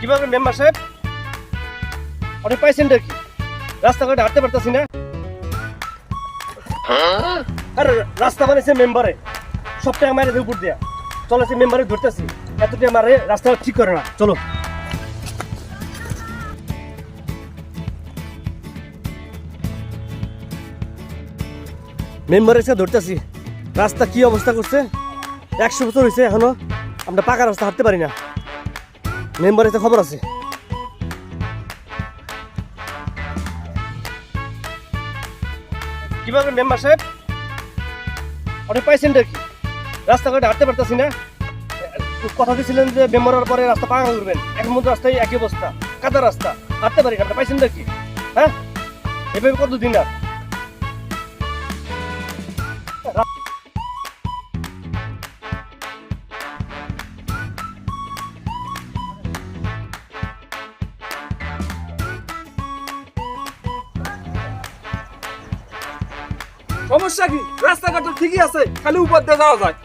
কীভাবে মেম্বার সাহেব? আপনি কি রাস্তাঘাটে হাঁটতে পারতেছি না। রাস্তা বানিয়েছে মেম্বারে সব টাকা মারে উপর দিয়া। চলো মেম্বারে ধরতেছি। এত টাকা মারে রাস্তা ঠিক করে না। চলো। ধরতেছি। রাস্তা কি অবস্থা করছে? একশো বছর হয়েছে এখনও। আমরা পাকা রাস্তা হাঁটতে পারি না। মেম্বার এসে খবর আছে? কীভাবে মেম্বার সাহেব? আপনি পাইছেন কি রাস্তাঘাটে হাঁটতে পারতেছি না। কথা দিয়েছিলেন যে মেম্বারের পরে রাস্তা পাকা করবেন। এখন মধ্যে রাস্তায় একই অবস্থা। কাদা রাস্তা। হাঁটতে পারি না। পাইছেন কি হ্যাঁ? এভাবে কতদিন আর? সমস্যা কি? রাস্তাঘাট তো ঠিকই আছে খালি উপর দিয়ে যাওয়া যায়।